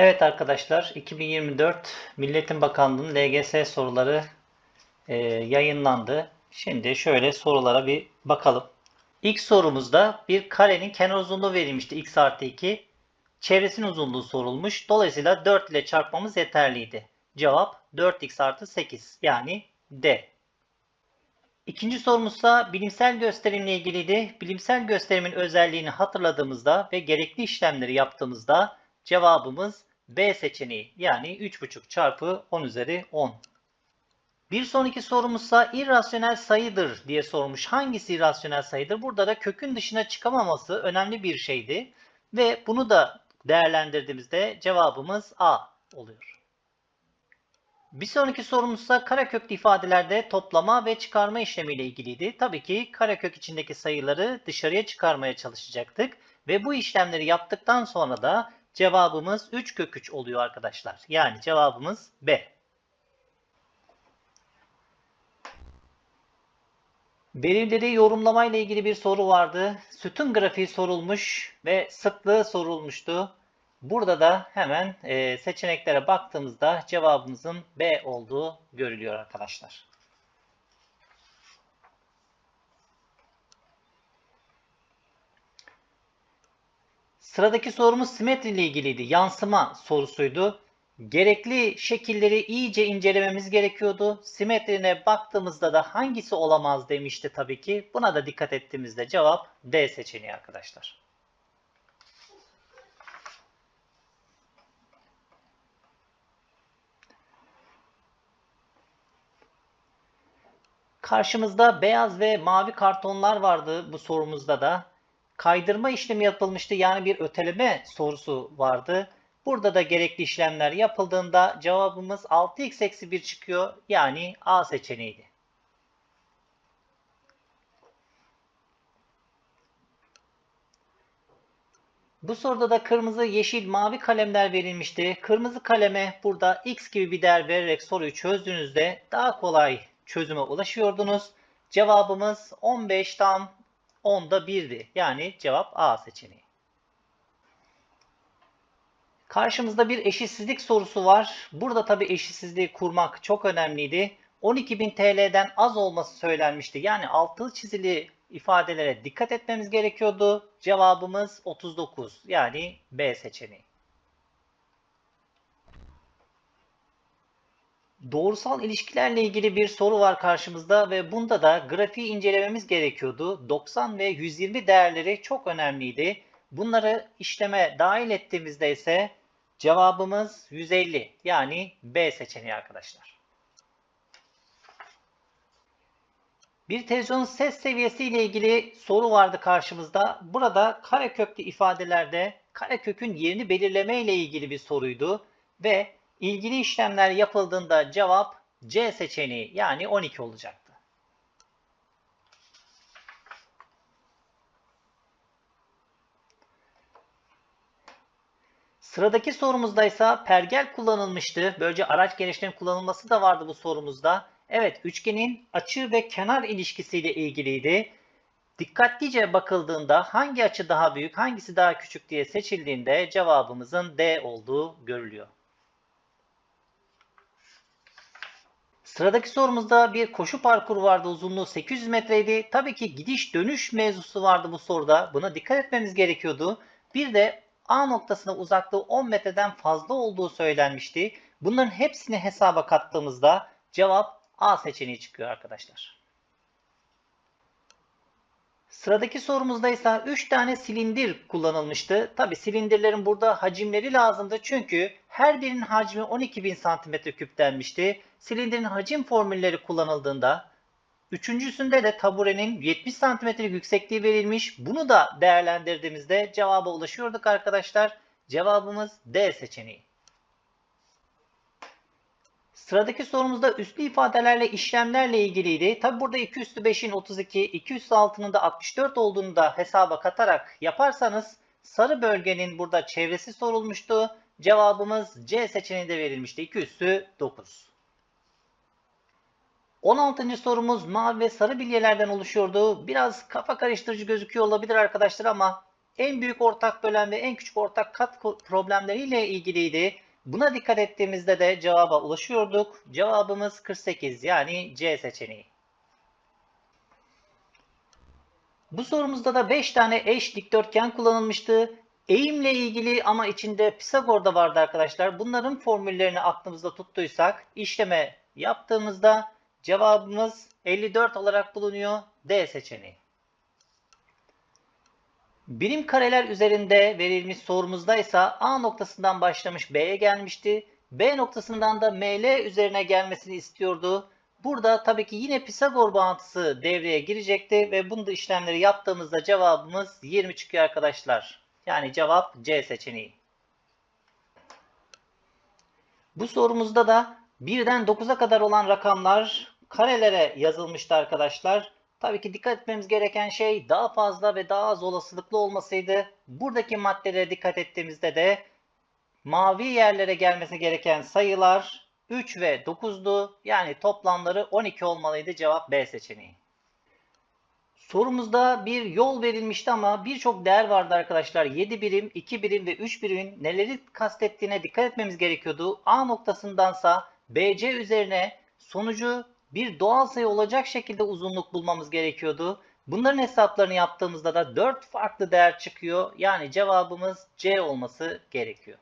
Evet arkadaşlar 2024 Milletin Bakanlığı'nın LGS soruları e, yayınlandı. Şimdi şöyle sorulara bir bakalım. İlk sorumuzda bir karenin kenar uzunluğu verilmişti x artı 2. Çevresinin uzunluğu sorulmuş. Dolayısıyla 4 ile çarpmamız yeterliydi. Cevap 4x artı 8 yani D. İkinci sorumuzsa bilimsel gösterimle ilgiliydi. Bilimsel gösterimin özelliğini hatırladığımızda ve gerekli işlemleri yaptığımızda cevabımız B seçeneği yani 3,5 çarpı 10 üzeri 10. Bir sonraki sorumuzsa irrasyonel sayıdır diye sormuş. Hangisi irrasyonel sayıdır? Burada da kökün dışına çıkamaması önemli bir şeydi. Ve bunu da değerlendirdiğimizde cevabımız A oluyor. Bir sonraki sorumuzsa kareköklü ifadelerde toplama ve çıkarma işlemiyle ilgiliydi. Tabii ki karekök içindeki sayıları dışarıya çıkarmaya çalışacaktık. Ve bu işlemleri yaptıktan sonra da cevabımız 3 kök 3 oluyor arkadaşlar. Yani cevabımız B. Belirleri yorumlama ile ilgili bir soru vardı. Sütun grafiği sorulmuş ve sıklığı sorulmuştu. Burada da hemen e, seçeneklere baktığımızda cevabımızın B olduğu görülüyor arkadaşlar. Sıradaki sorumuz simetri ile ilgiliydi. Yansıma sorusuydu. Gerekli şekilleri iyice incelememiz gerekiyordu. Simetrine baktığımızda da hangisi olamaz demişti tabii ki. Buna da dikkat ettiğimizde cevap D seçeneği arkadaşlar. Karşımızda beyaz ve mavi kartonlar vardı bu sorumuzda da. Kaydırma işlemi yapılmıştı yani bir öteleme sorusu vardı. Burada da gerekli işlemler yapıldığında cevabımız 6x eksi 1 çıkıyor. Yani A seçeneğiydi. Bu soruda da kırmızı, yeşil, mavi kalemler verilmişti. Kırmızı kaleme burada x gibi bir değer vererek soruyu çözdüğünüzde daha kolay çözüme ulaşıyordunuz. Cevabımız 15 tam 10'da 1'di. Yani cevap A seçeneği. Karşımızda bir eşitsizlik sorusu var. Burada tabi eşitsizliği kurmak çok önemliydi. 12.000 TL'den az olması söylenmişti. Yani altılı çizili ifadelere dikkat etmemiz gerekiyordu. Cevabımız 39. Yani B seçeneği. Doğrusal ilişkilerle ilgili bir soru var karşımızda ve bunda da grafiği incelememiz gerekiyordu. 90 ve 120 değerleri çok önemliydi. Bunları işleme dahil ettiğimizde ise cevabımız 150 yani B seçeneği arkadaşlar. Bir televizyonun ses seviyesi ile ilgili soru vardı karşımızda. Burada kareköklü ifadelerde karekökün yerini belirleme ile ilgili bir soruydu ve ilgili işlemler yapıldığında cevap C seçeneği yani 12 olacaktı. Sıradaki sorumuzda ise pergel kullanılmıştı. Böylece araç genişliğinin kullanılması da vardı bu sorumuzda. Evet, üçgenin açı ve kenar ilişkisiyle ilgiliydi. Dikkatlice bakıldığında hangi açı daha büyük, hangisi daha küçük diye seçildiğinde cevabımızın D olduğu görülüyor. Sıradaki sorumuzda bir koşu parkuru vardı. Uzunluğu 800 metreydi. Tabii ki gidiş dönüş mevzusu vardı bu soruda. Buna dikkat etmemiz gerekiyordu. Bir de A noktasına uzaklığı 10 metreden fazla olduğu söylenmişti. Bunların hepsini hesaba kattığımızda cevap A seçeneği çıkıyor arkadaşlar. Sıradaki sorumuzda ise 3 tane silindir kullanılmıştı. Tabi silindirlerin burada hacimleri lazımdı. Çünkü her birinin hacmi 12.000 cm3 denmişti. Silindirin hacim formülleri kullanıldığında üçüncüsünde de taburenin 70 cm yüksekliği verilmiş. Bunu da değerlendirdiğimizde cevaba ulaşıyorduk arkadaşlar. Cevabımız D seçeneği. Sıradaki sorumuzda üslü ifadelerle işlemlerle ilgiliydi. Tabi burada 2 üstü 5'in 32, 2 üstü 6'nın da 64 olduğunu da hesaba katarak yaparsanız sarı bölgenin burada çevresi sorulmuştu. Cevabımız C seçeneğinde verilmişti. 2 üstü 9. 16. sorumuz mavi ve sarı bilyelerden oluşuyordu. Biraz kafa karıştırıcı gözüküyor olabilir arkadaşlar ama en büyük ortak bölen ve en küçük ortak kat problemleriyle ilgiliydi. Buna dikkat ettiğimizde de cevaba ulaşıyorduk. Cevabımız 48 yani C seçeneği. Bu sorumuzda da 5 tane eş dikdörtgen kullanılmıştı. Eğimle ilgili ama içinde Pisagor da vardı arkadaşlar. Bunların formüllerini aklımızda tuttuysak işleme yaptığımızda cevabımız 54 olarak bulunuyor. D seçeneği. Birim kareler üzerinde verilmiş sorumuzda ise A noktasından başlamış B'ye gelmişti. B noktasından da ML üzerine gelmesini istiyordu. Burada tabii ki yine Pisagor bağıntısı devreye girecekti ve bunu da işlemleri yaptığımızda cevabımız 20 çıkıyor arkadaşlar. Yani cevap C seçeneği. Bu sorumuzda da 1'den 9'a kadar olan rakamlar karelere yazılmıştı arkadaşlar. Tabii ki dikkat etmemiz gereken şey daha fazla ve daha az olasılıklı olmasıydı. Buradaki maddelere dikkat ettiğimizde de mavi yerlere gelmesi gereken sayılar 3 ve 9'du. Yani toplamları 12 olmalıydı. Cevap B seçeneği. Sorumuzda bir yol verilmişti ama birçok değer vardı arkadaşlar. 7 birim, 2 birim ve 3 birimin neleri kastettiğine dikkat etmemiz gerekiyordu. A noktasındansa BC üzerine sonucu bir doğal sayı olacak şekilde uzunluk bulmamız gerekiyordu. Bunların hesaplarını yaptığımızda da 4 farklı değer çıkıyor. Yani cevabımız C olması gerekiyor.